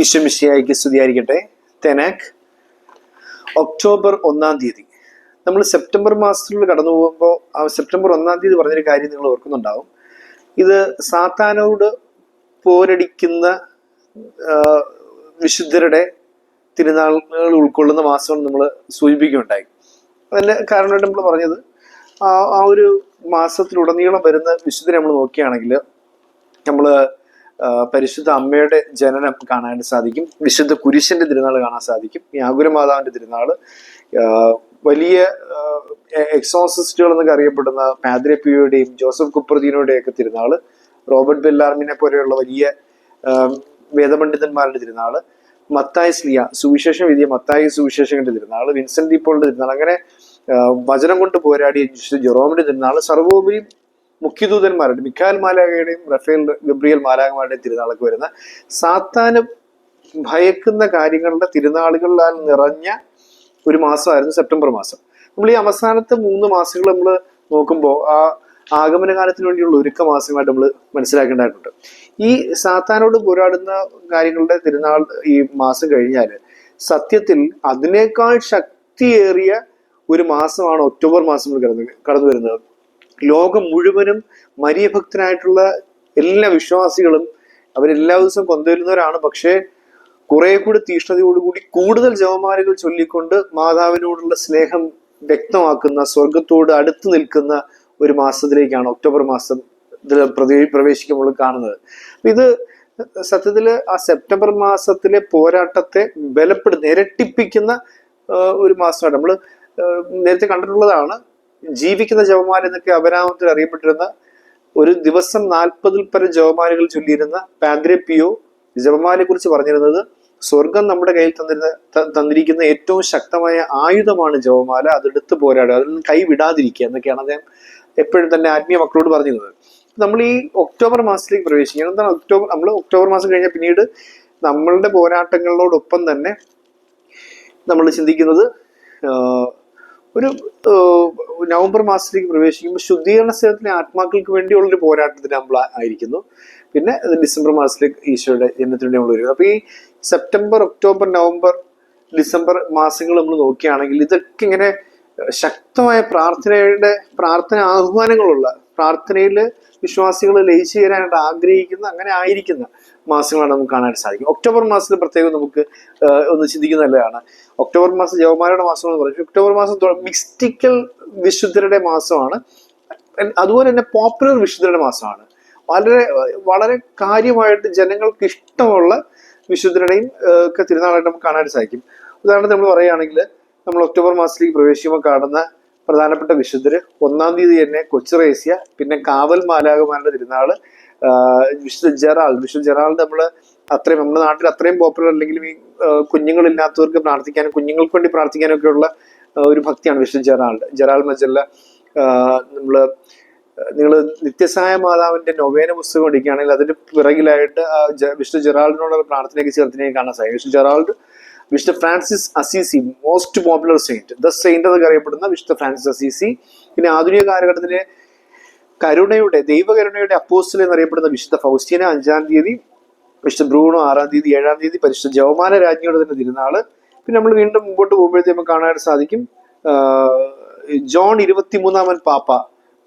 ഈശ്വമിശിയായിക്ക് സ്തുതിയായിരിക്കട്ടെ. തെനാക് ഒക്ടോബർ ഒന്നാം തീയതി. നമ്മൾ സെപ്റ്റംബർ മാസത്തിൽ കടന്നു പോകുമ്പോൾ ആ സെപ്റ്റംബർ ഒന്നാം തീയതി പറഞ്ഞൊരു കാര്യം നിങ്ങൾ ഓർക്കുന്നുണ്ടാവും. ഇത് സാത്താനോട് പോരടിക്കുന്ന വിശുദ്ധരുടെ തിരുനാളുകൾ ഉൾക്കൊള്ളുന്ന മാസം നമ്മൾ സൂചിപ്പിക്കുകയുണ്ടായി. അതിന്റെ കാരണമായിട്ട് നമ്മൾ പറഞ്ഞത് ആ ഒരു മാസത്തിലുടനീളം വരുന്ന വിശുദ്ധരെ നമ്മൾ നോക്കുകയാണെങ്കിൽ നമ്മൾ പരിശുദ്ധ അമ്മയുടെ ജനനം കാണാനായിട്ട് സാധിക്കും. വിശുദ്ധ കുരിശിന്റെ തിരുനാൾ കാണാൻ സാധിക്കും. യാഗുരമാതാവിന്റെ തിരുനാൾ. വലിയ എക്സോസിസ്റ്റുകൾ എന്നൊക്കെ അറിയപ്പെടുന്ന പാദ്രപ്പിയുടെയും ജോസഫ് കുപ്രദീനോടെയും ഒക്കെ തിരുനാൾ. റോബർട്ട് ബെല്ലാർമിനെ പോലെയുള്ള വലിയ വേദപണ്ഡിതന്മാരുടെ തിരുനാൾ. മത്തായി സ്ലിയ സുവിശേഷം എഴുതിയ മത്തായി സുവിശേഷങ്ങളുടെ തിരുനാൾ. വിൻസെന്റ് ദീപ്പോളിന്റെ തിരുനാൾ. അങ്ങനെ വചനം കൊണ്ട് പോരാടിയ ജെറോമിന്റെ തിരുനാൾ. സർവോപരി മുഖ്യദൂതന്മാരുടെ മിക്കാൽ മാലാഖയുടെയും റഫേൽ ഗബ്രിയൽ മാലാഖമാരുടെയും തിരുനാളൊക്കെ വരുന്ന സാത്താന് ഭയക്കുന്ന കാര്യങ്ങളുടെ തിരുനാളുകളിലാൽ നിറഞ്ഞ ഒരു മാസമായിരുന്നു സെപ്റ്റംബർ മാസം. നമ്മൾ ഈ അവസാനത്തെ മൂന്ന് മാസങ്ങൾ നമ്മൾ നോക്കുമ്പോൾ ആ ആഗമന കാലത്തിന് വേണ്ടിയുള്ള ഒരുക്ക മാസമായിട്ട് നമ്മൾ മനസ്സിലാക്കേണ്ടതായിട്ടുണ്ട്. ഈ സാത്താനോട് പോരാടുന്ന കാര്യങ്ങളുടെ തിരുനാൾ ഈ മാസം കഴിഞ്ഞാൽ സത്യത്തിൽ അതിനേക്കാൾ ശക്തിയേറിയ ഒരു മാസമാണ് ഒക്ടോബർ മാസം കടന്നു കടന്നു വരുന്നത്. ലോകം മുഴുവനും മരിയഭക്തനായിട്ടുള്ള എല്ലാ വിശ്വാസികളും അവരെല്ലാ ദിവസവും കൊണ്ടുവരുന്നവരാണ്. പക്ഷേ കുറെ കൂടി തീഷ്ണതയോടുകൂടി കൂടുതൽ ജവമാലകൾ ചൊല്ലിക്കൊണ്ട് മാതാവിനോടുള്ള സ്നേഹം വ്യക്തമാക്കുന്ന സ്വർഗത്തോട് അടുത്ത് നിൽക്കുന്ന ഒരു മാസത്തിലേക്കാണ് ഒക്ടോബർ മാസം പ്രവേശിക്കുമ്പോൾ കാണുന്നത്. ഇത് സത്യത്തിൽ ആ സെപ്റ്റംബർ മാസത്തിലെ പോരാട്ടത്തെ ബലപ്പെടുത്തി ഇരട്ടിപ്പിക്കുന്ന ഒരു മാസമാണ്. നമ്മൾ നേരത്തെ കണ്ടിട്ടുള്ളതാണ്. ജീവിക്കുന്ന ജവമാല എന്നൊക്കെ അപരാമത്തിൽ അറിയപ്പെട്ടിരുന്ന ഒരു ദിവസം നാൽപ്പതിൽ പരം ജവമാലകൾ ചൊല്ലിയിരുന്ന പാദ്രെ പിയോ ജപമാലയെ കുറിച്ച് പറഞ്ഞിരുന്നത് സ്വർഗം നമ്മുടെ കയ്യിൽ തന്നിരുന്ന തന്നിരിക്കുന്ന ഏറ്റവും ശക്തമായ ആയുധമാണ് ജപമാല അതെടുത്ത് പോരാടുക അതിൽ നിന്ന് കൈ വിടാതിരിക്കുക എന്നൊക്കെയാണ് അദ്ദേഹം എപ്പോഴും തന്നെ ആത്മീയ മക്കളോട് പറഞ്ഞിരുന്നത്. നമ്മൾ ഈ ഒക്ടോബർ മാസത്തിലേക്ക് പ്രവേശിക്കണം എന്താണ് ഒക്ടോബർ? നമ്മൾ ഒക്ടോബർ മാസം കഴിഞ്ഞാൽ പിന്നീട് നമ്മളുടെ പോരാട്ടങ്ങളോടൊപ്പം തന്നെ നമ്മൾ ചിന്തിക്കുന്നത് ഒരു നവംബർ മാസത്തിലേക്ക് പ്രവേശിക്കുമ്പോൾ ശുദ്ധീകരണ സേവനത്തിലെ ആത്മാക്കൾക്ക് വേണ്ടിയുള്ളൊരു പോരാട്ടത്തിന് നമ്മൾ ആയിരിക്കുന്നു. പിന്നെ ഡിസംബർ മാസത്തിലേക്ക് ഈശോയുടെ ജന്മത്തിന് നമ്മൾ വരും അപ്പൊ ഈ സെപ്റ്റംബർ ഒക്ടോബർ നവംബർ ഡിസംബർ മാസങ്ങൾ നമ്മൾ നോക്കുകയാണെങ്കിൽ ഇതൊക്കെ ഇങ്ങനെ ശക്തമായ പ്രാർത്ഥനയുടെ പ്രാർത്ഥന ആഹ്വാനങ്ങളുള്ള പ്രാർത്ഥനയിൽ വിശ്വാസികൾ ലയിച്ചു ചേരാനായിട്ട് ആഗ്രഹിക്കുന്ന അങ്ങനെ ആയിരിക്കുന്ന മാസങ്ങളാണ് നമുക്ക് കാണാൻ സാധിക്കും. ഒക്ടോബർ മാസത്തിൽ പ്രത്യേകം നമുക്ക് ഒന്ന് ചിന്തിക്കുന്ന നല്ലതാണ്. ഒക്ടോബർ മാസം ജവമാരുടെ മാസം എന്ന് പറയും ഒക്ടോബർ മാസം മിസ്റ്റിക്കൽ വിശുദ്ധരുടെ മാസമാണ്. അതുപോലെ തന്നെ പോപ്പുലർ വിശുദ്ധരുടെ മാസമാണ്. വളരെ വളരെ കാര്യമായിട്ട് ജനങ്ങൾക്ക് ഇഷ്ടമുള്ള വിശുദ്ധരുടെയും ഒക്കെ തിരുനാളായിട്ട് നമുക്ക് കാണാൻ സാധിക്കും. ഉദാഹരണത്തിന് നമ്മൾ പറയുകയാണെങ്കിൽ നമ്മൾ ഒക്ടോബർ മാസത്തിലേക്ക് പ്രവേശിക്കുമ്പോൾ കാണുന്ന പ്രധാനപ്പെട്ട വിശുദ്ധര്. ഒന്നാം തീയതി തന്നെ കൊച്ചുറേസ്യ പിന്നെ കാവൽ മാലാകുമാരുടെ തിരുനാൾ വിശുദ്ധ ജെറാൾഡ് വിശുദ്ധ ജെറാൾഡ് നമ്മൾ അത്രയും നമ്മുടെ നാട്ടിൽ അത്രയും പോപ്പുലർ അല്ലെങ്കിലും ഈ കുഞ്ഞുങ്ങളില്ലാത്തവർക്ക് പ്രാർത്ഥിക്കാനും കുഞ്ഞുങ്ങൾക്ക് വേണ്ടി പ്രാർത്ഥിക്കാനും ഒക്കെ ഉള്ള ഒരു ഭക്തിയാണ് വിശുദ്ധ ജെറാൾഡ് ജെറാൾഡ് മജല്ല നമ്മൾ നിങ്ങൾ നിത്യസഹായ മാതാവിന്റെ നൊവേന പുസ്തകം എടുക്കുകയാണെങ്കിൽ അതിന്റെ പിറകിലായിട്ട് വിഷ്ണു ജെറാൾഡിനോടുള്ള പ്രാർത്ഥനയൊക്കെ ചേർത്തിനെ കാണാൻ സാധിക്കും. വിശുദ്ധ ജെറാൾഡ് വിശുദ്ധ Francis Assisi most popular saint the saint എന്നൊക്കെ അറിയപ്പെടുന്ന വിശുദ്ധ ഫ്രാൻസിസ് അസീസി. പിന്നെ ആധുനിക കാലഘട്ടത്തിലെ കരുണയുടെ ദൈവകരുണയുടെ അപ്പോസ്റ്റൽ എന്നറിയപ്പെടുന്ന വിശുദ്ധ ഫൗസ്റ്റീന അഞ്ചാം തീയതി വിശുദ്ധ ബ്രൂണോ ആറാം തീയതി ഏഴാം തീയതി പരിശുദ്ധ ജവമാന രാജ്ഞിയുടെ തന്നെ തിരുനാൾ പിന്നെ നമ്മൾ വീണ്ടും മുമ്പോട്ട് പോകുമ്പോഴത്തേക്ക് നമുക്ക് കാണാനായിട്ട് സാധിക്കും ജോൺ ഇരുപത്തിമൂന്നാമൻ പാപ്പ.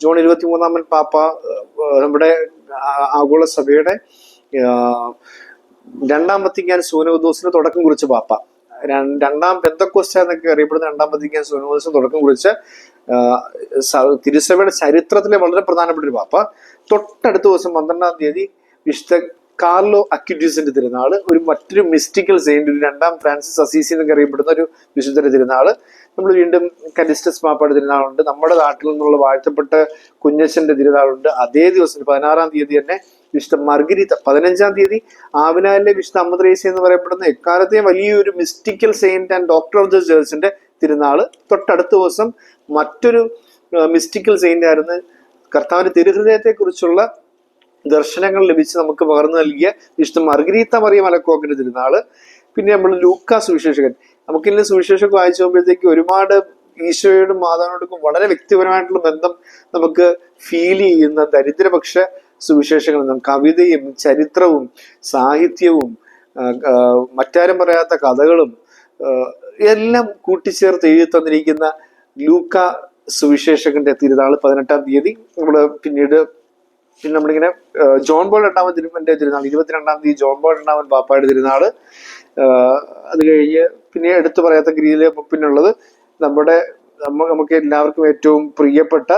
ജോൺ ഇരുപത്തിമൂന്നാമൻ പാപ്പ നമ്മുടെ ആഗോള സഭയുടെ രണ്ടാം വത്തിക്കാൻ സൂനോദോസിന് തുടക്കം കുറിച്ച് പാപ്പ. രണ്ടാം ബന്ധക്കോസ്റ്റ എന്നൊക്കെ അറിയപ്പെടുന്ന രണ്ടാം പത്തിക്കാൻ സൂനോദോസിന് തുടക്കം കുറിച്ച് തിരുസഭയുടെ ചരിത്രത്തിലെ വളരെ പ്രധാനപ്പെട്ട ഒരു പാപ്പ. തൊട്ടടുത്ത ദിവസം പന്ത്രണ്ടാം തീയതി വിശുദ്ധ കാർലോ അക്യൂഡ്യൂസിന്റെ തിരുനാൾ ഒരു മറ്റൊരു മിസ്റ്റിക്കൽ സെയിന്റ് ഒരു രണ്ടാം ഫ്രാൻസിസ് അസീസി എന്നൊക്കെ അറിയപ്പെടുന്ന ഒരു വിശുദ്ധന്റെ തിരുനാൾ. നമ്മൾ വീണ്ടും കലിസ്റ്റസ് മാപ്പയുടെ തിരുനാളുണ്ട്. നമ്മുടെ നാട്ടിൽ നിന്നുള്ള വാഴ്ത്തപ്പെട്ട കുഞ്ഞച്ഛന്റെ തിരുനാളുണ്ട്. അതേ ദിവസം പതിനാറാം തീയതി തന്നെ വിശുദ്ധ മർഗരീത്ത പതിനഞ്ചാം തീയതി ആവിനാലിലെ വിശുദ്ധ അമ്മദ്രേസി എന്ന് പറയപ്പെടുന്ന എക്കാലത്തെ വലിയൊരു mystical saint and doctor of the ചേർച്ചിന്റെ തിരുനാൾ. തൊട്ടടുത്ത ദിവസം മറ്റൊരു മിസ്റ്റിക്കൽ സെയിന്റ് ആയിരുന്നു. കർത്താവിന്റെ തിരുഹൃദയത്തെ കുറിച്ചുള്ള ദർശനങ്ങൾ ലഭിച്ച് നമുക്ക് പകർന്നു നൽകിയ വിശുദ്ധ മർഗരീത്ത മറിയ മലക്കോക്കിന്റെ തിരുനാൾ. പിന്നെ നമ്മൾ ലൂക്ക സുവിശേഷകൻ. നമുക്കിന്ന് സുവിശേഷം വായിച്ചു പോകുമ്പോഴത്തേക്ക് ഒരുപാട് ഈശോയോടും മാതാവിനോടും വളരെ വ്യക്തിപരമായിട്ടുള്ള ബന്ധം നമുക്ക് ഫീൽ ചെയ്യുന്ന ദരിദ്രപക്ഷ സുവിശേഷങ്ങൾ നാം കവിതയും ചരിത്രവും സാഹിത്യവും മറ്റാരും പറയാത്ത കഥകളും എല്ലാം കൂട്ടിച്ചേർത്ത് എഴുതി തന്നിരിക്കുന്ന ലൂക്ക സുവിശേഷകന്റെ തിരുനാൾ പതിനെട്ടാം തീയതി. നമ്മൾ പിന്നീട് പിന്നെ നമ്മളിങ്ങനെ ജോൺ ബോൾ രണ്ടാമൻ തിരുമന്റെ തിരുനാൾ ഇരുപത്തിരണ്ടാം തീയതി ജോൺ ബോൾ രണ്ടാമൻ പാപ്പായുടെ തിരുനാൾ അത് കഴിഞ്ഞ് പിന്നെ എടുത്തു പറയാത്ത രീതിയിൽ പിന്നുള്ളത് നമ്മുടെ നമ്മ നമുക്ക് എല്ലാവർക്കും ഏറ്റവും പ്രിയപ്പെട്ട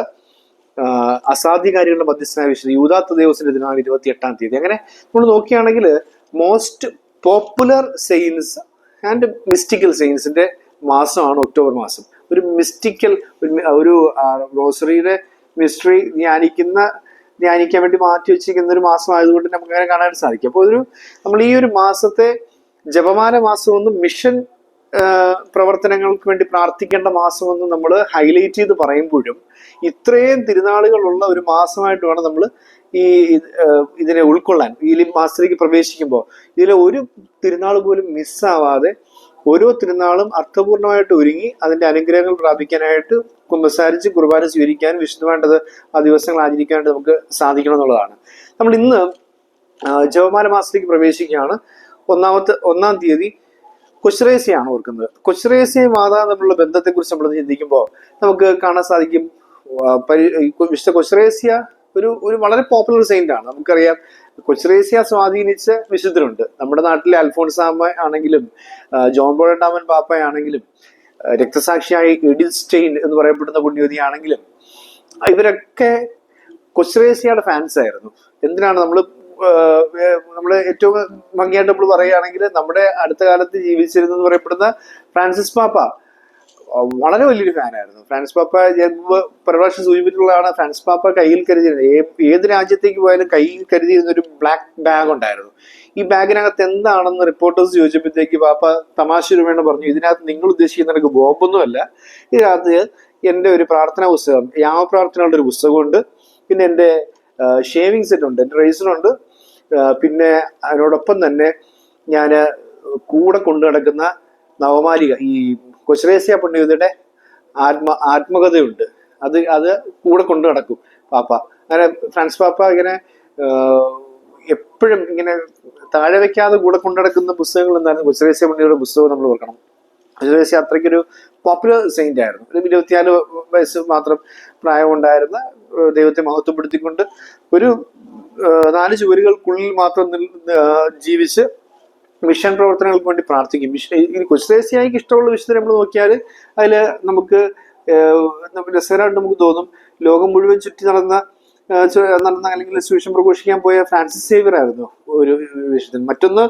അസാധ്യകാരികളുടെ മധ്യസ്ഥനായ വിശുദ്ധ യൂദാത്ത ദേവസിന്റെ ദിനമാണ് ഇരുപത്തി എട്ടാം തീയതി. അങ്ങനെ നമ്മൾ നോക്കുകയാണെങ്കിൽ most popular saints and mystical സെയിൻസിന്റെ മാസമാണ് ഒക്ടോബർ മാസം. ഒരു മിസ്റ്റിക്കൽ ഒരു റോസറിയുടെ മിസ്റ്ററി ധ്യാനിക്കുന്ന ധ്യാനിക്കാൻ വേണ്ടി മാറ്റി വെച്ചിരിക്കുന്ന ഒരു മാസം ആയതുകൊണ്ട് നമുക്ക് അങ്ങനെ കാണാൻ സാധിക്കും. അപ്പോൾ ഒരു നമ്മൾ ഈ ഒരു മാസത്തെ ജപമാല മാസമെന്നും മിഷൻ പ്രവർത്തനങ്ങൾക്ക് വേണ്ടി പ്രാർത്ഥിക്കേണ്ട മാസമെന്നും നമ്മൾ ഹൈലൈറ്റ് ചെയ്ത് പറയുമ്പോഴും ഇത്രയും തിരുനാളുകളുള്ള ഒരു മാസമായിട്ട് വേണം നമ്മൾ ഈ ഇതിനെ ഉൾക്കൊള്ളാൻ. ഈ മാസത്തിലേക്ക് പ്രവേശിക്കുമ്പോൾ ഇതിലെ ഒരു തിരുനാൾ പോലും മിസ്സാവാതെ ഓരോ തിരുനാളും അർത്ഥപൂർണമായിട്ട് ഒരുങ്ങി അതിന്റെ അനുഗ്രഹങ്ങൾ പ്രാപിക്കാനായിട്ട് കുമ്പസാരിച്ച് കുർബാന സ്വീകരിക്കാനും വിശുദ്ധമായിട്ടത് ആ ദിവസങ്ങൾ ആചരിക്കാനായിട്ട് നമുക്ക് സാധിക്കണം എന്നുള്ളതാണ് നമ്മൾ ഇന്ന് ജവമാല മാസത്തിലേക്ക് പ്രവേശിക്കുകയാണ്. ഒന്നാമത്തെ ഒന്നാം തീയതി കൊശ്രേസയാണ് ഓർക്കുന്നത്. കൊശ്രേസയും മാതാവ് തമ്മിലുള്ള ബന്ധത്തെക്കുറിച്ച് നമ്മൾ ചിന്തിക്കുമ്പോൾ നമുക്ക് കാണാൻ സാധിക്കും വിശുദ്ധ കൊച്ചുറേസ്യ ഒരു ഒരു വളരെ പോപ്പുലർ സെയിന്റ് ആണ്. നമുക്കറിയാം കൊച്ചുറേസ്യ സ്വാധീനിച്ച വിശുദ്ധരുണ്ട്. നമ്മുടെ നാട്ടിലെ അൽഫോൺസാമ്മ ആണെങ്കിലും ജോൺ ബോളണ്ടാമൻ പാപ്പ ആണെങ്കിലും രക്തസാക്ഷിയായി എഡിൽ സ്റ്റെയിൻ എന്ന് പറയപ്പെടുന്ന പുണ്യവതിയാണെങ്കിലും ഇവരൊക്കെ കൊച്ചുറേസ്യയുടെ ഫാൻസ് ആയിരുന്നു. എന്തിനാണ് നമ്മൾ നമ്മൾ ഏറ്റവും ഭംഗിയായിട്ട് നമ്മൾ പറയുകയാണെങ്കിൽ നമ്മുടെ അടുത്ത കാലത്ത് ജീവിച്ചിരുന്നെന്ന് പറയപ്പെടുന്ന ഫ്രാൻസിസ് പാപ്പ. വളരെ വലിയൊരു ഫാനായിരുന്നു. ഫ്രാൻസ് പാപ്പ പ്രാവശ്യം സൂചിപ്പിച്ചിട്ടുള്ളതാണ് ഫ്രാൻസ് പാപ്പ കയ്യിൽ കരുതിയിരുന്നത്. ഏത് രാജ്യത്തേക്ക് പോയാലും കയ്യിൽ കരുതിയിരുന്ന ഒരു ബ്ലാക്ക് ബാഗ് ഉണ്ടായിരുന്നു. ഈ ബാഗിനകത്ത് എന്താണെന്ന് റിപ്പോർട്ടേഴ്സ് ചോദിച്ചപ്പോഴത്തേക്ക് പാപ്പ തമാശ രൂപേണ പറഞ്ഞു ഇതിനകത്ത് നിങ്ങൾ ഉദ്ദേശിക്കുന്ന എനിക്ക് ബോംബൊന്നുമല്ല. ഇതിനകത്ത് എന്റെ ഒരു പ്രാർത്ഥനാ പുസ്തകം യാമപ്രാർത്ഥനകളുടെ ഒരു പുസ്തകമുണ്ട്. പിന്നെ എന്റെ ഷേവിങ് സെറ്റ് ഉണ്ട് എന്റെ റേസറുണ്ട് പിന്നെ അതിനോടൊപ്പം തന്നെ ഞാൻ കൂടെ കൊണ്ടു നടക്കുന്ന നവമാലിക ഈ കൊശ്രേസ്യ പുണ്യവിധിയുടെ ആത്മ ആത്മകഥയുണ്ട്. അത് അത് കൂടെ കൊണ്ടു നടക്കും പാപ്പ. അങ്ങനെ ഫ്രാൻസ് പാപ്പ ഇങ്ങനെ എപ്പോഴും ഇങ്ങനെ താഴെ വെക്കാതെ കൂടെ കൊണ്ടു നടക്കുന്ന പുസ്തകങ്ങൾ എന്തായിരുന്നു? കൊശ്രേസ്യ പുണ്യയുടെ പുസ്തകം നമ്മൾ ഓർക്കണം. കൊശ്രേസ്യ അത്രയ്ക്കൊരു പോപ്പുലർ സെയിന്റ് ആയിരുന്നു. ഒരു ഇരുപത്തിനാല് വയസ്സ് മാത്രം പ്രായമുണ്ടായിരുന്ന ദൈവത്തെ മഹത്വപ്പെടുത്തിക്കൊണ്ട് ഒരു നാല് ചുവരുകൾക്കുള്ളിൽ മാത്രം ജീവിച്ച് മിഷൻ പ്രവർത്തനങ്ങൾക്ക് വേണ്ടി പ്രാർത്ഥിക്കും. മിഷൻ ഇനി കൊച്ചുദേശിയായി ഇഷ്ടമുള്ള വിശുദ്ധ നമ്മൾ നോക്കിയാൽ അതിൽ നമുക്ക് രസകരമായിട്ട് നമുക്ക് തോന്നും ലോകം മുഴുവൻ ചുറ്റി നടന്ന നടന്ന അല്ലെങ്കിൽ സുവിശം പ്രഘോഷിക്കാൻ പോയ ഫ്രാൻസിസ് സേവിയർ ആയിരുന്നു ഒരു വിശുദ്ധൻ. മറ്റൊന്ന്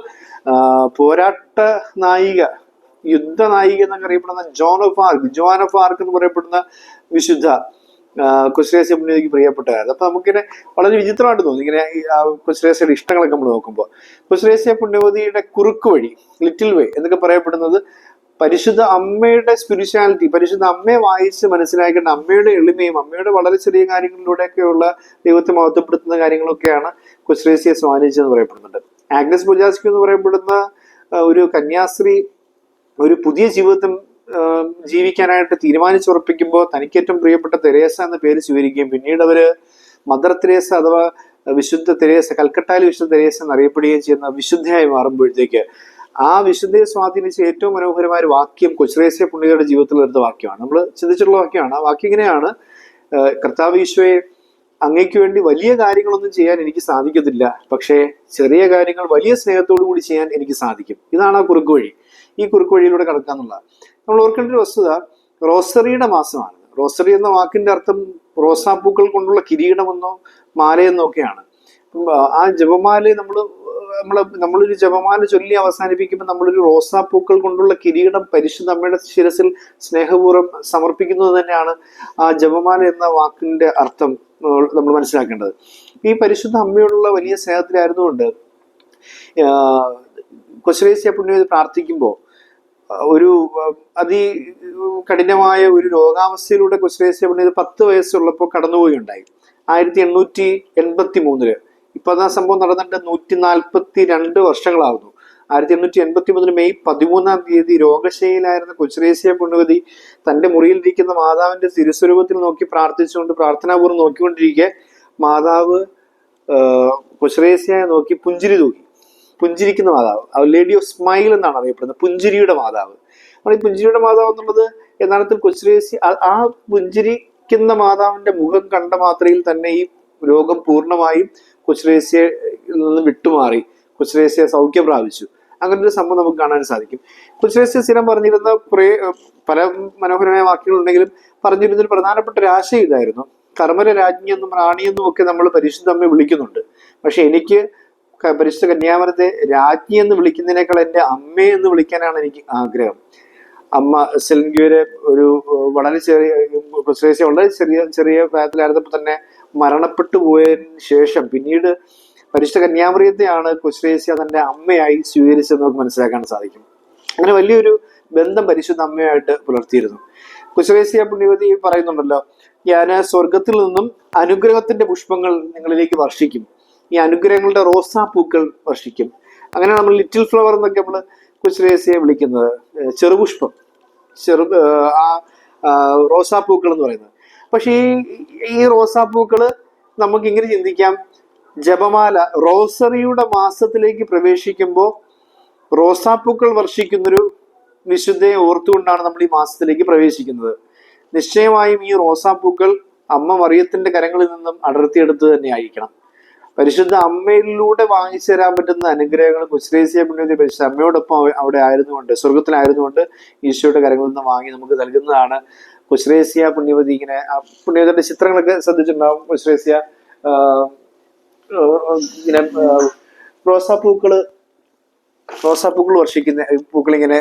പോരാട്ട നായിക യുദ്ധ നായിക എന്നൊക്കെ അറിയപ്പെടുന്ന Joan of Arc Joan of Arc എന്ന് പറയപ്പെടുന്ന വിശുദ്ധ. കുശ്രേസ്യ മുന്നിലേക്ക് പ്രിയപ്പെട്ടതായിരുന്നു. അപ്പൊ നമുക്കിങ്ങനെ വളരെ വിചിത്രമായിട്ട് തോന്നി. ഇങ്ങനെ കുശ്രേസയുടെ ഇഷ്ടങ്ങളൊക്കെ നമ്മൾ നോക്കുമ്പോൾ കുശ്രേസ്യ പുണ്യവതിയുടെ കുറുക്ക് വഴി ലിറ്റിൽ വേ എന്നൊക്കെ പറയപ്പെടുന്നത് പരിശുദ്ധ അമ്മയുടെ സ്പിരിച്വാലിറ്റി പരിശുദ്ധ അമ്മയെ വായിച്ച് മനസ്സിലാക്കേണ്ട അമ്മയുടെ എളിമയും അമ്മയുടെ വളരെ ചെറിയ കാര്യങ്ങളിലൂടെയൊക്കെയുള്ള ദൈവത്തെ മഹത്വപ്പെടുത്തുന്ന കാര്യങ്ങളൊക്കെയാണ് കുശ്രേസ്യെ സ്വാധീനിച്ചതെന്ന് പറയപ്പെടുന്നുണ്ട്. ആഗ്നസ് ബുജാസ്കി എന്ന് പറയപ്പെടുന്ന ഒരു കന്യാസ്ത്രീ ഒരു പുതിയ ആ, ജീവിക്കാനായിട്ട് തീരുമാനിച്ചുറപ്പിക്കുമ്പോൾ തനിക്ക് ഏറ്റവും പ്രിയപ്പെട്ട തെരേസ എന്ന പേര് സ്വീകരിക്കുകയും പിന്നീട് അവർ മദർ തെരേസ അഥവാ വിശുദ്ധ തെരേസ കൽക്കട്ടയിലെ വിശുദ്ധ തെരേസ എന്നറിയപ്പെടുകയും ചെയ്യുന്ന വിശുദ്ധയായി മാറുമ്പോഴത്തേക്ക് ആ വിശുദ്ധയെ സ്വാധീനിച്ച ഏറ്റവും മനോഹരമായ ഒരു വാക്യം കൊച്ചുറേസ്യ പുണ്യയുടെ ജീവിതത്തിൽ എടുത്ത വാക്യമാണ്. നമ്മൾ ചിന്തിച്ചിട്ടുള്ള വാക്യമാണ്. ആ വാക്യം ഇങ്ങനെയാണ്. കർത്താവ് ഈശോയെ അങ്ങയ്ക്ക് വേണ്ടി വലിയ കാര്യങ്ങളൊന്നും ചെയ്യാൻ എനിക്ക് സാധിക്കത്തില്ല. പക്ഷേ ചെറിയ കാര്യങ്ങൾ വലിയ സ്നേഹത്തോടു കൂടി ചെയ്യാൻ എനിക്ക് സാധിക്കും. ഇതാണ് ആ കുറുക്ക് വഴി. ഈ കുറുക്ക് വഴിയിലൂടെ കടക്കാന്നുള്ളത് നമ്മൾ ഓർക്കേണ്ട ഒരു വസ്തുത റോസറിയുടെ മാസമാണ്. റോസറി എന്ന വാക്കിന്റെ അർത്ഥം റോസാപ്പൂക്കൾ കൊണ്ടുള്ള കിരീടമെന്നോ മാലയെന്നോ ഒക്കെയാണ്. ആ, ജപമാലയെ ജപമാല നമ്മൾ നമ്മൾ നമ്മളൊരു ജപമാല ചൊല്ലി അവസാനിപ്പിക്കുമ്പോൾ നമ്മളൊരു റോസാപ്പൂക്കൾ കൊണ്ടുള്ള കിരീടം പരിശുദ്ധ അമ്മയുടെ ശിരസിൽ സ്നേഹപൂർവം സമർപ്പിക്കുന്നത് തന്നെയാണ് ആ ജപമാല എന്ന വാക്കിന്റെ അർത്ഥം നമ്മൾ മനസ്സിലാക്കേണ്ടത്. ഈ പരിശുദ്ധ അമ്മയോടുള്ള വലിയ സ്നേഹത്തിലായിരുന്നുകൊണ്ട് കൊശ്രേസ്യ പുണ്യം പ്രാർത്ഥിക്കുമ്പോൾ ഒരു അതി കഠിനമായ ഒരു രോഗാവസ്ഥയിലൂടെ പണ്ഡിത് പത്ത് വയസ്സുള്ളപ്പോൾ കടന്നുപോയുണ്ടായി. ആയിരത്തി എണ്ണൂറ്റി എൺപത്തി മൂന്നിൽ ഇപ്പൊ ആ സംഭവം നടന്നിട്ട് നൂറ്റി നാൽപ്പത്തി രണ്ട് വർഷങ്ങളാവുന്നു. ആയിരത്തി എണ്ണൂറ്റി എൺപത്തി മൂന്നിന് മെയ് പതിമൂന്നാം തീയതി രോഗശയിലായിരുന്ന കൊച്ചുരേസ്യ പുണ്യവതി തന്റെ മുറിയിലിരിക്കുന്ന മാതാവിന്റെ തിരുസ്വരൂപത്തിൽ നോക്കി പ്രാർത്ഥിച്ചുകൊണ്ട് പ്രാർത്ഥനാപൂർവം നോക്കിക്കൊണ്ടിരിക്കെ മാതാവ് കൊച്ചുരേസ്യയെ നോക്കി പുഞ്ചിരി തൂക്കി പുഞ്ചിരിക്കുന്ന മാതാവ്. ലേഡി ഓഫ് സ്മൈൽ എന്നാണ് അറിയപ്പെടുന്നത് പുഞ്ചിരിയുടെ മാതാവ്. നമ്മൾ ഈ പുഞ്ചിരിയുടെ മാതാവ് എന്നുള്ളത് യഥാർത്ഥത്തിൽ കൊച്ചുരേസി ആ- പുഞ്ചിരിക്കുന്ന മാതാവിന്റെ മുഖം കണ്ട മാത്രയിൽ തന്നെ ഈ രോഗം പൂർണമായും കൊച്ചുരേസ്യയിൽ നിന്ന് വിട്ടുമാറി. കൊച്ചുരേസിയെ സൗഖ്യം പ്രാപിച്ചു. അങ്ങനെ ഒരു സംഭവം നമുക്ക് കാണാൻ സാധിക്കും. കൊച്ചുരേസ്യ സ്ഥിരം പറഞ്ഞിരുന്ന കുറേ പല മനോഹരമായ വാക്കുകളുണ്ടെങ്കിലും പറഞ്ഞിരുന്ന ഒരു പ്രധാനപ്പെട്ട ഒരു ആശയം ഇതായിരുന്നു. കർമ്മര രാജ്ഞി എന്നും റാണി എന്നും ഒക്കെ നമ്മൾ പരിശുദ്ധ അമ്മയെ വിളിക്കുന്നുണ്ട്. പക്ഷെ എനിക്ക് പരിശുദ്ധ കന്യാമരത്തെ രാജ്ഞി എന്ന് വിളിക്കുന്നതിനേക്കാൾ എന്റെ അമ്മയെന്ന് വിളിക്കാനാണ് എനിക്ക് ആഗ്രഹം. അമ്മ സെൽഗ്യൂര് ഒരു വളരെ ചെറിയ പ്രശ്നം വളരെ ചെറിയ ചെറിയ പ്രായത്തിലായിരുന്നപ്പോൾ തന്നെ മരണപ്പെട്ടു പോയതിന് ശേഷം പിന്നീട് പരിശുദ്ധ കന്യാമറിയത്തെയാണ് കുശ്രേസ്യ തന്റെ അമ്മയായി സ്വീകരിച്ചത് നമുക്ക് മനസ്സിലാക്കാൻ സാധിക്കും. അങ്ങനെ വലിയൊരു ബന്ധം പരിശുദ്ധ അമ്മയായിട്ട് പുലർത്തിയിരുന്നു. കുശ്രേസ്യ പുണ്യവതി പറയുന്നുണ്ടല്ലോ ഞാൻ സ്വർഗത്തിൽ നിന്നും അനുഗ്രഹത്തിന്റെ പുഷ്പങ്ങൾ നിങ്ങളിലേക്ക് വർഷിക്കും. ഈ അനുഗ്രഹങ്ങളുടെ റോസാപ്പൂക്കൾ വർഷിക്കും. അങ്ങനെ നമ്മൾ ലിറ്റിൽ ഫ്ലവർ എന്നൊക്കെ നമ്മൾ കുശ്രേസിയെ വിളിക്കുന്നത് ചെറുപുഷ്പം. ചെറു ആ റോസാപ്പൂക്കൾ എന്ന് പറയുന്നത്. പക്ഷേ ഈ ഈ റോസാപ്പൂക്കൾ നമുക്ക് ഇങ്ങനെ ചിന്തിക്കാം. ജപമാല റോസറിയുടെ മാസത്തിലേക്ക് പ്രവേശിക്കുമ്പോൾ റോസാപ്പൂക്കൾ വർഷിക്കുന്നൊരു വിശുദ്ധയെ ഓർത്തുകൊണ്ടാണ് നമ്മൾ ഈ മാസത്തിലേക്ക് പ്രവേശിക്കുന്നത്. നിശ്ചയമായും ഈ റോസാപ്പൂക്കൾ അമ്മ മറിയത്തിന്റെ കരങ്ങളിൽ നിന്നും അടർത്തിയെടുത്ത് തന്നെ ആയിരിക്കണം. പരിശുദ്ധ അമ്മയിലൂടെ വാങ്ങിച്ചു തരാൻ പറ്റുന്ന അനുഗ്രഹങ്ങൾ കുശ്രേസിയ പുണ്യവതി പരിശുദ്ധ അമ്മയോടൊപ്പം അവ- അവിടെ ആയിരുന്നുകൊണ്ട് സ്വർഗത്തിലായിരുന്നുകൊണ്ട് ഈശോയുടെ കരങ്ങളിൽ നിന്ന് വാങ്ങി നമുക്ക് നൽകുന്നതാണ്. കുശ്രേസിയ പുണ്യവതി ഇങ്ങനെ ആ പുണ്യവതിയുടെ ചിത്രങ്ങളൊക്കെ ശ്രദ്ധിച്ചിട്ടുണ്ടാവും. കുശ്രേസിയ ഇങ്ങനെ റോസാപ്പൂക്കൾ റോസാപ്പൂക്കൾ വർഷിക്കുന്ന പൂക്കൾ ഇങ്ങനെ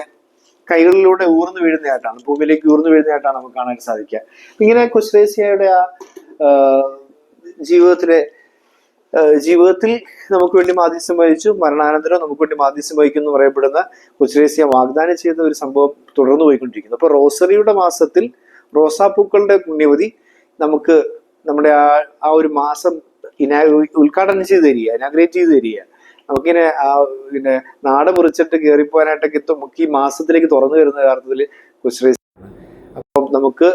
കൈകളിലൂടെ ഊർന്നു വീഴുന്നതായിട്ടാണ് ഭൂമിയിലേക്ക് ഊർന്നു വീഴുന്നതായിട്ടാണ് നമുക്ക് കാണാൻ സാധിക്കുക. ഇങ്ങനെ കുശ്രേസിയയുടെ ആ ജീവിതത്തിലെ ജീവിതത്തിൽ നമുക്ക് വേണ്ടി മാധ്യസ്ഥം വഹിച്ചു. മരണാനന്തരം നമുക്ക് വേണ്ടി മാധ്യസ്ഥം വഹിക്കുന്നു പറയപ്പെടുന്ന കുശ്രേസിയ വാഗ്ദാനം ചെയ്യുന്ന ഒരു സംഭവം തുടർന്നു പോയിക്കൊണ്ടിരിക്കുന്നു. അപ്പൊ റോസറിയുടെ മാസത്തിൽ റോസാപ്പൂക്കളുടെ പുണ്യവതി നമുക്ക് നമ്മുടെ ആ ആ ഒരു മാസം ഇനാ ഉദ്ഘാടനം ചെയ്ത് തരിക ഇനാഗ്രേറ്റ് ചെയ്ത് തരിക. നമുക്കിങ്ങനെ ആ പിന്നെ നാട് മുറിച്ചിട്ട് കയറിപ്പോകാനായിട്ടൊക്കെ നമുക്ക് ഈ മാസത്തിലേക്ക് തുറന്നു വരുന്ന കാരണത്തിൽ കുശ്രേസ്യ അപ്പം നമുക്ക്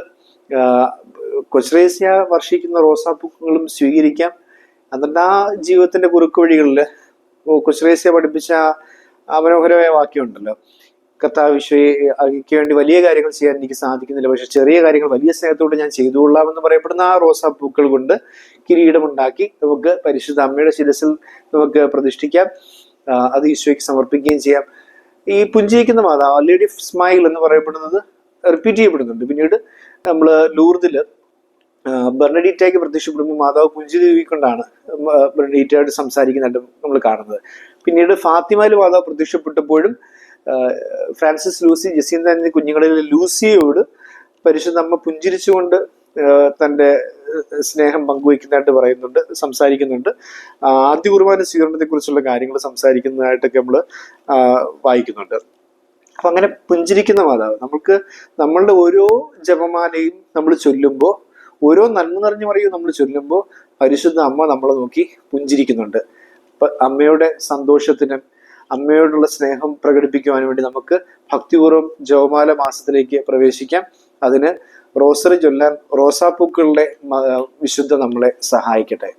കൊശ്രേസ്യ വർഷിക്കുന്ന റോസാപ്പൂക്കളും സ്വീകരിക്കാം. എന്നിട്ട് ആ ജീവിതത്തിന്റെ കുറുക്ക് വഴികളിൽ കുശ്രേസ്യ പഠിപ്പിച്ച മനോഹരമായ വാക്യമുണ്ടല്ലോ. കർത്താവ് വിശ്വയ്ക്ക് വേണ്ടി വലിയ കാര്യങ്ങൾ ചെയ്യാൻ എനിക്ക് സാധിക്കുന്നില്ല. പക്ഷെ ചെറിയ കാര്യങ്ങൾ വലിയ സ്നേഹത്തോടെ ഞാൻ ചെയ്തുകൊള്ളാം എന്ന് പറയപ്പെടുന്ന ആ റോസാപ്പൂക്കൾ കൊണ്ട് കിരീടമുണ്ടാക്കി നമുക്ക് പരിശുദ്ധ അമ്മയുടെ ശിരസിൽ നമുക്ക് പ്രതിഷ്ഠിക്കാം. അത് ഈശോയ്ക്ക് സമർപ്പിക്കുകയും ചെയ്യാം. ഈ പുഞ്ചിരിക്കുന്ന മാതാവ് ലേഡി സ്മൈൽ എന്ന് പറയപ്പെടുന്നത് റിപ്പീറ്റ് ചെയ്യപ്പെടുന്നുണ്ട്. പിന്നീട് നമ്മൾ ലൂർദിൽ ബെർണഡീറ്റയ്ക്ക് പ്രത്യക്ഷപ്പെടുമ്പോൾ മാതാവ് പുഞ്ചിരി കൊണ്ടാണ് ബെർണഡീറ്റയായിട്ട് സംസാരിക്കുന്നതായിട്ട് നമ്മൾ കാണുന്നത്. പിന്നീട് ഫാത്തിമയിൽ മാതാവ് പ്രത്യക്ഷപ്പെട്ടപ്പോഴും ഫ്രാൻസിസ് ലൂസി ജസീന്ത എന്നീ കുഞ്ഞുങ്ങളിൽ ലൂസിയോട് പരിശുദ്ധമ്മ പുഞ്ചിരിച്ചുകൊണ്ട് തന്റെ സ്നേഹം പങ്കുവയ്ക്കുന്നതായിട്ട് പറയുന്നുണ്ട് സംസാരിക്കുന്നുണ്ട്. ആദ്യ കുർബാന സ്വീകരണത്തെ കുറിച്ചുള്ള കാര്യങ്ങൾ സംസാരിക്കുന്നതായിട്ടൊക്കെ നമ്മൾ വായിക്കുന്നുണ്ട്. അപ്പൊ അങ്ങനെ പുഞ്ചിരിക്കുന്ന മാതാവ് നമുക്ക് നമ്മളുടെ ഓരോ ജപമാലയും നമ്മൾ ചൊല്ലുമ്പോൾ ഓരോ നന്മ നിറഞ്ഞു പറയും നമ്മൾ ചൊല്ലുമ്പോൾ പരിശുദ്ധ അമ്മ നമ്മളെ നോക്കി പുഞ്ചിരിക്കുന്നുണ്ട്. അപ്പൊ അമ്മയുടെ സന്തോഷത്തിനും അമ്മയോടുള്ള സ്നേഹം പ്രകടിപ്പിക്കുവാൻ വേണ്ടി നമുക്ക് ഭക്തിപൂർവം ജവമാല മാസത്തിലേക്ക് പ്രവേശിക്കാം. അതിന് റോസറി ചൊല്ലാൻ റോസാപ്പൂക്കളുടെ വിശുദ്ധ നമ്മളെ സഹായിക്കട്ടെ.